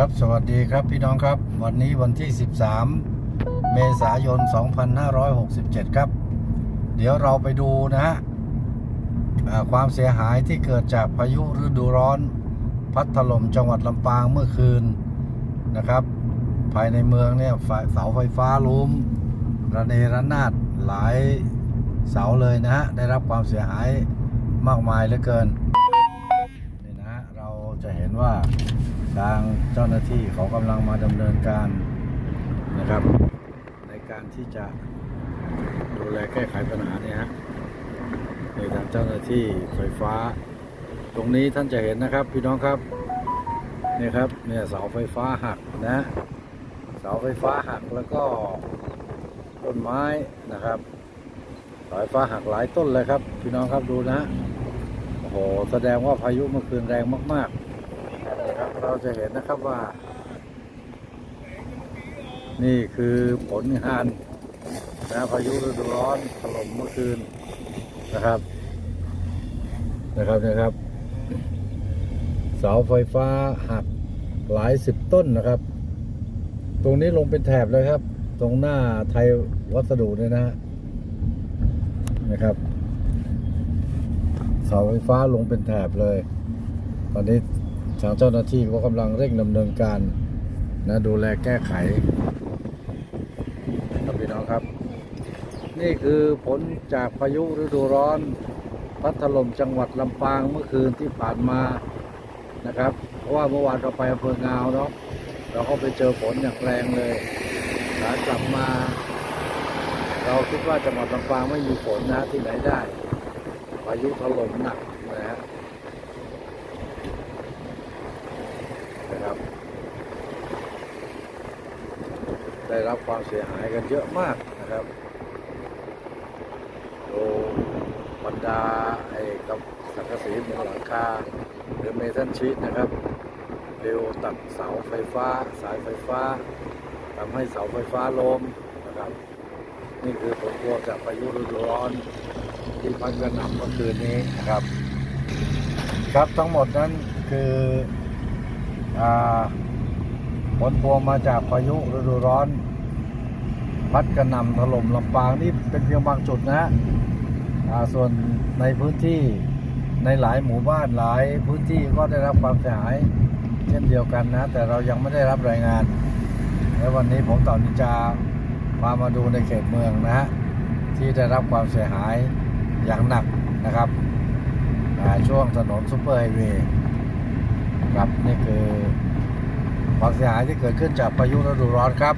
ครับสวัสดีครับพี่น้องครับ วันนี้วันที่ 13 เมษายน 2567 ครับ เดี๋ยวเราไปดูนะฮะความเสียหายที่เกิดจากพายุฤดูร้อน พัดถล่มจังหวัดลำปางเมื่อคืนนะครับ ภายในเมืองเนี่ยเสาไฟฟ้าล้มระเนระนาดหลายเสาเลยนะฮะได้รับความเสียหายมากมายเหลือเกินนี่นะฮะเราจะเห็นว่า ทางเจ้าหน้าที่เขากำลังมาดำเนินการนะครับ ในการที่จะดูแลแก้ไขปัญหาเนี่ยฮะในทางเจ้าหน้าที่ไฟฟ้า ตรงนี้ท่านจะเห็นนะครับพี่น้องครับนี่ครับเนี่ยเสาไฟฟ้าหักนะเสาไฟฟ้าหักแล้วก็ต้นไม้นะครับสาไฟฟ้าหักหลายต้นเลยครับ พี่น้องครับดูนะโอ้โหแสดงว่าพายุเมื่อคืนแรงมาก ๆ เราจะเห็นนะครับว่า นี่คือผลงานนะพายุฤดูร้อนถล่มเมื่อคืนนะครับ นะครับนะครับ เสาไฟฟ้าหักหลายสิบต้นนะครับ ตรงนี้ลงเป็นแถบเลยครับ ตรงหน้าไทยวัสดุเนี่ยนะฮะนะครับ เสาไฟฟ้าลงเป็นแถบเลย ตอนนี้ ทางเจ้าหน้าที่ก็กำลังเร่งดำเนินการนะดูแลแก้ไขครับพี่น้องครับ นี่คือผลจากพายุฤดูร้อน พัดถล่มจังหวัดลำปางเมื่อคืนที่ผ่านมานะครับ เพราะว่าเมื่อวานเราไปอำเภองาวเนาะเราก็ไปเจอฝนอย่างแรงเลยขากลับมา เราคิดว่าจังหวัดลำปางไม่มีฝนนะที่ไหนได้พายุถล่มหนักนะฮะ นะครับ ได้รับความเสียหายกันเยอะมากนะครับดูบรรดาไอ้กับสังกะสีมุงหลังคาหรือเมทัลชีตนะครับเร็วตัดเสาไฟฟ้า สายไฟฟ้าทำให้เสาไฟฟ้าล้มนะครับ นี่คือผลพวงจากพายุฤดูร้อน ที่พัดกระหน่ำเมื่อคืนนี้นะครับ ครับทั้งหมดนั้นคือ ผลพวงมาจากพายุฤดูร้อน พัดกระหน่ำถล่มลำปางนี่เป็นเพียงบางจุดนะส่วนในพื้นที่ในหลายหมู่บ้านหลายพื้นที่ก็ได้รับความเสียหาย เช่นเดียวกันนะ แต่เรายังไม่ได้รับรายงาน และวันนี้ผมต่อนนี้จะพามาดูในเขตเมืองนะฮะที่ได้รับความเสียหายอย่างหนักนะครับช่วงถนนซุปเปอร์ไฮเวย์ครับนี่คือ ความเสียหายที่เกิดขึ้นจากพายุฤดูร้อนครับ